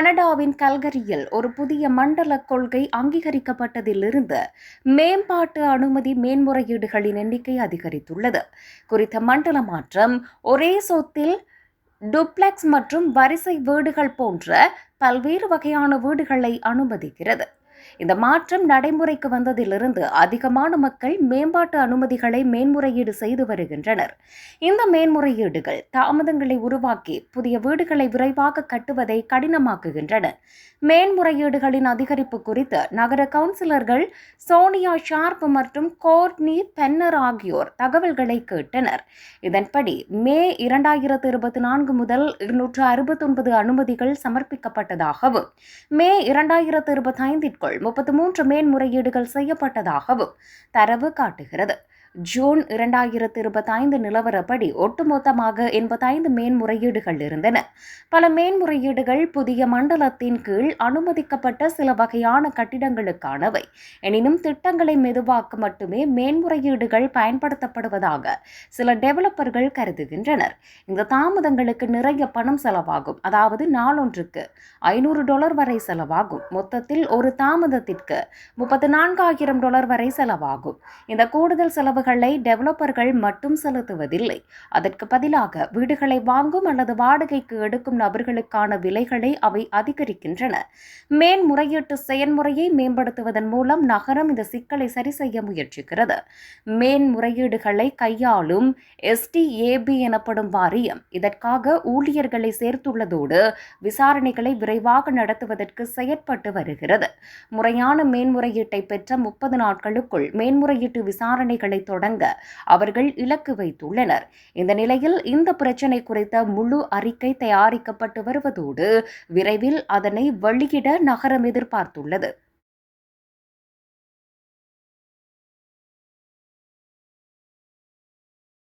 கனடாவின் கல்கரியில் ஒரு புதிய மண்டல கொள்கை அங்கீகரிக்கப்பட்டதிலிருந்து மேம்பாட்டு அனுமதி மேன்முறையீடுகளின் எண்ணிக்கை அதிகரித்துள்ளது. குறித்த மண்டல மாற்றம் ஒரே சொத்தில் டுப்ளெக்ஸ் மற்றும் வரிசை வீடுகள் போன்ற பல்வேறு வகையான வீடுகளை அனுமதிக்கிறது. இந்த மாற்றம் நடைமுறைக்கு வந்ததிலிருந்து அதிகமான மக்கள் மேம்பாட்டு அனுமதிகளை மேன்முறையீடு செய்து வருகின்றனர். இந்த மேன்முறையீடுகள் தாமதங்களை உருவாக்கி புதிய வீடுகளை விரைவாக கட்டுவதை கடினமாக்குகின்றன. மேன்முறையீடுகளின் அதிகரிப்பு குறித்து நகர கவுன்சிலர்கள் சோனியா ஷார்ப் மற்றும் கோர்ட்னி பென்னர் ஆகியோர் தகவல்களை கேட்டனர். இதன்படி மே இரண்டாயிரத்து இருபத்தி நான்கு முதல் இருநூற்று அறுபத்தொன்பது அனுமதிகள் சமர்ப்பிக்கப்பட்டதாகவும் மே இரண்டாயிரத்து இருபத்தி ஐந்திற்குள் முப்பத்து மூன்று மேன்முறையீடுகள் செய்யப்பட்டதாகவும் தரவு காட்டுகிறது. ஜூன் இரண்டாயிரத்து இருபத்தைந்து நிலவரப்படி ஒட்டுமொத்தமாக எண்பத்தைந்து மேன்முறையீடுகள் இருந்தன. பல மேன்முறையீடுகள் புதிய மண்டலத்தின் கீழ் அனுமதிக்கப்பட்ட சில வகையான கட்டிடங்களுக்கானவை. எனினும் திட்டங்களை மெதுவாக்க மட்டுமே மேன்முறையீடுகள் பயன்படுத்தப்படுவதாக சில டெவலப்பர்கள் கருதுகின்றனர். இந்த தாமதங்களுக்கு நிறைய பணம் செலவாகும். அதாவது நாளொன்றுக்கு ஐநூறு டாலர் வரை செலவாகும். மொத்தத்தில் ஒரு தாமதத்திற்கு முப்பத்தி நான்காயிரம் டாலர் வரை செலவாகும். இந்த கூடுதல் செலவு செலவுகளை டெவலப்பர்கள் மட்டும் செலுத்துவதில்லை. அதற்கு பதிலாக வீடுகளை வாங்கும் அல்லது வாடகைக்கு எடுக்கும் நபர்களுக்கான விலைகளை அவை அதிகரிக்கின்றன. மேன்முறையீட்டு செயல்முறையை மேம்படுத்துவதன் மூலம் நகரம் இந்த சிக்கலை சரி செய்ய முயற்சிக்கிறது. மேன்முறையீடுகளை கையாளும் எஸ்டிஏபி எனப்படும் வாரியம் இதற்காக ஊழியர்களை சேர்த்துள்ளதோடு விசாரணைகளை விரைவாக நடத்துவதற்கு செயற்பட்டு வருகிறது. முறையான மேன்முறையீட்டை பெற்ற முப்பது நாட்களுக்குள் மேன்முறையீட்டு விசாரணைகளை தொடங்க அவர்கள் இலக்கு வைத்துள்ளனர். இந்த நிலையில் இந்த பிரச்சினை குறித்த முழு அறிக்கை தயாரிக்கப்பட்டு வருவதோடு விரைவில் அதனை வெளியிட நகரம் எதிர்பார்த்துள்ளது.